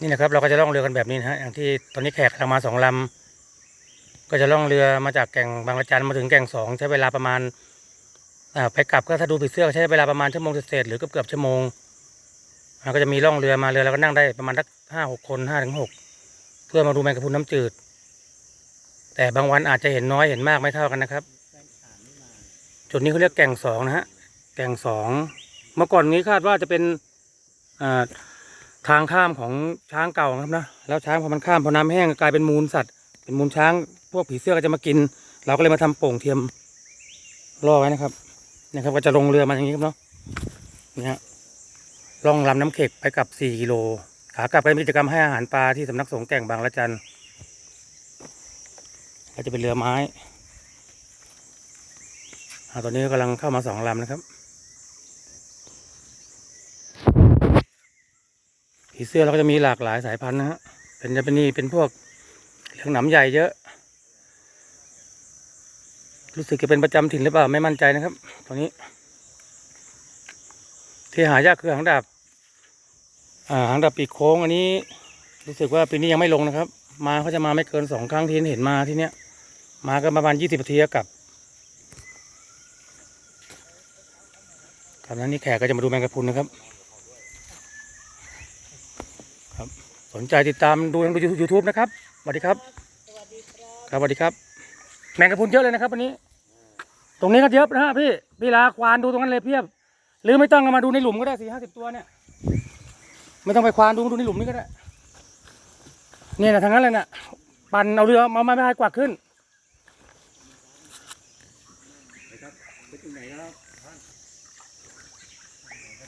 นี่นะครับเราก็จะล่องเรือกันแบบนี้นะฮะอย่างที่ตอนนี้แขกทางมาสองลำก็จะล่องเรือมาจากแก่งบางระจันมาถึงแก่งสองใช้เวลาประมาณไปกลับก็ถ้าดูผีเสื้อใช้เวลาประมาณชั่วโมงเศษหรือเกือบเกือบชั่วโมงอ่าก็จะมีล่องเรือมาเรือเราก็นั่งได้ประมาณสักห้าหกคนห้าถึงหกเพื่อมาดูแมงกะพรุนน้ำจืด แต่บางวันอาจจะเห็นน้อยเห็นมากไม่เท่ากันนะครับ จุดนี้เขาเรียกแก่งสองนะฮะแก่งสองเมื่อก่อนนี้คาดว่าจะเป็นอ่า ทางข้ามของช้างเก่านะครับนะแล้วช้างพอมันข้ามพอน้ำแห้งกลายเป็นมูลสัตว์ เป็นมูลช้าง พวกผีเสื้อก็จะมากิน เราก็เลยมาทำโป่งเทียมล่อไว้นะครับนี่ครับ ก็จะลงเรือมาอย่างนี้ครับเนาะนี่ฮะล่องลำน้ำเข็กไปกับสี่กิโลขากลับไปมีกิจกรรมให้อาหารปลาที่สำนักสงฆ์แก่งบางละจันก็จะเป็นเรือไม้ตอนนี้กำลังเข้ามาสองลำนะครับ ผีเสื้อเราก็จะมีหลากหลายสายพันธุ์นะฮะ เป็นจะเป็นนี่เป็นพวกเหลืองหนำใหญ่เยอะ รู้สึกจะเป็นประจำถิ่นหรือเปล่าไม่มั่นใจนะครับตอนนี้ ที่หายากคือหางดาบอ่าหางดาบปีกโค้งอันนี้ รู้สึกว่าปีนี้ยังไม่ลงนะครับ มาเขาจะมาไม่เกินสองครั้งที่เห็นมาที่เนี้ย มาก็ประมาณยี่สิบนาทีก็กลับครับนั้นนี่แขกก็จะมาดูแมงกะพรุนนะครับ สนใจติดตามดูทางยูทูบนะครับสวัสดีครับ ครับสวัสดีครับ แมงกะพรุนเยอะเลยนะครับวันนี้ ตรงนี้ก็เยอะนะฮะพี่พี่ลาควานดูตรงนั้นเลยเพียบ หรือไม่ต้องเอามาดูในหลุมก็ได้สี่ห้าสิบตัวเนี่ย ไม่ต้องไปควานดูดูในหลุมนี่ก็ได้ เนี่ยนะทางนั้นเลยน่ะปั่นเอาเรือมาไม่ให้กวักขึ้น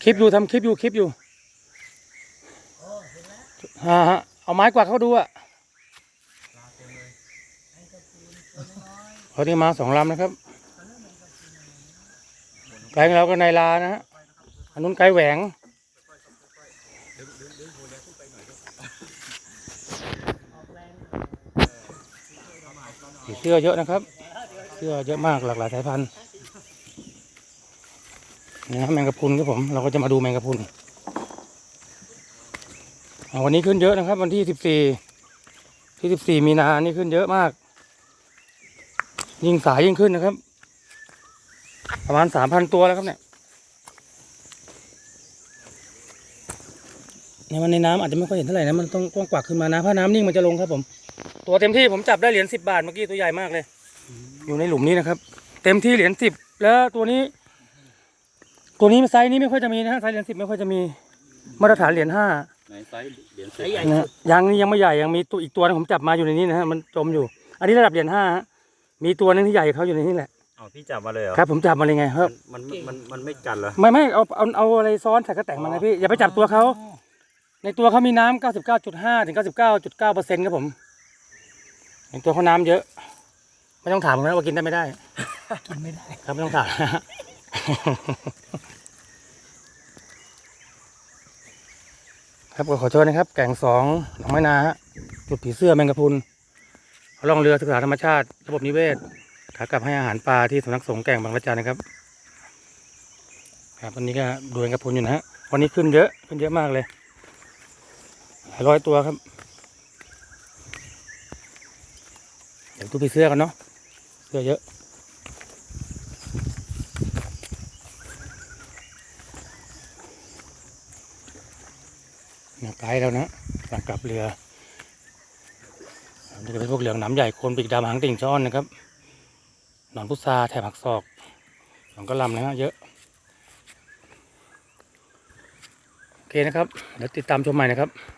คลิปอยู่ทำคลิปอยู่คลิปอยู่ ฮะเอาไม้กวาดเขาดูอะเขาที่มาสองลำนะครับไกลเราก็ในลานะฮะอันนู้นไกลแหวงเสื้อเยอะนะครับ เสื้อเยอะมากหลากหลายสายพันธุ์นี่นะแมงกะพรุนครับผม เราก็จะมาดูแมงกะพรุน วันนี้ขึ้นเยอะนะครับ วันที่สิบสี่ที่สิบสี่มีนานี่ขึ้นเยอะมาก ยิ่งสายยิ่งขึ้นนะครับ ประมาณสามพันตัวแล้วครับเนี่ยในวันในน้ำอาจจะไม่ค่อยเห็นเท่าไหร่นะมันต้องกว้างกวักขึ้นมานะเพราะน้ำนิ่งมันจะลงครับผม ตัวเต็มที่ผมจับได้เหรียญสิบบาทเมื่อกี้ตัวใหญ่มากเลย อยู่ในหลุมนี้นะครับ เต็มที่เหรียญสิบแล้วตัวนี้ ตัวนี้ไซส์นี้ไม่ค่อยจะมีนะฮะไซส์เหรียญสิบไม่ค่อยจะมีมาตรฐานเหรียญห้า ไหนไซส์เหรียญไซสิบส์ใหญ่นะฮะยังนี่ยังไม่ใหญ่ยังมีตัวอีกตัวนึงผมจับมาอยู่ในนี้นะฮะมันจมอยู่ อันนี้ระดับเหรียญห้าฮะมีตัวนึงที่ใหญ่กว่าเขาอยู่ในนี้แหละอ๋อพี่จับมาเลยเหรอครับ ผมจับมาเลยไงครับ มันมันมันมันไม่กัดเหรอ ไม่ไม่เอาเอาเอาอะไรซ้อนใส่กระแต่งมาไงพี่อย่าไปจับตัวเขาในตัวเขามีน้ำเก้าสิบเก้าจุดห้าถึงเก้าสิบเก้าจุดเก้าเปอร์เซ็นต์ครับผมในตัวเขาน้ำเยอะ ไม่ต้องถามผมนะว่ากินได้ไม่ได้ กินไม่ได้ครับไม่ต้องถาม ครับก็ขอโทษนะครับ แก่งสองหนองไม้นาฮะจุดผีเสื้อแมงกะพรุนล่องเรือศึกษาธรรมชาติ ระบบนิเวศขากลับให้อาหารปลาที่สำนักสงฆ์แก่งบางระจันนะครับ ครับวันนี้ก็ดูแมงกะพรุนอยู่นะฮะวันนี้ขึ้นเยอะขึ้นเยอะมากเลยหลายร้อยตัวครับเดี๋ยวดูผีเสื้อกันเนาะเสื้อเยอะ นะไกลแล้วนะหลังกลับเรือนี่จะเป็นพวกเหลืองหนามใหญ่โคนปีกดำหางติ่งช้อนนะครับหนอนพุทราแถบหักศอกหนอนกระลำนะฮะเยอะโอเคนะครับเดี๋ยวติดตามชมใหม่นะครับ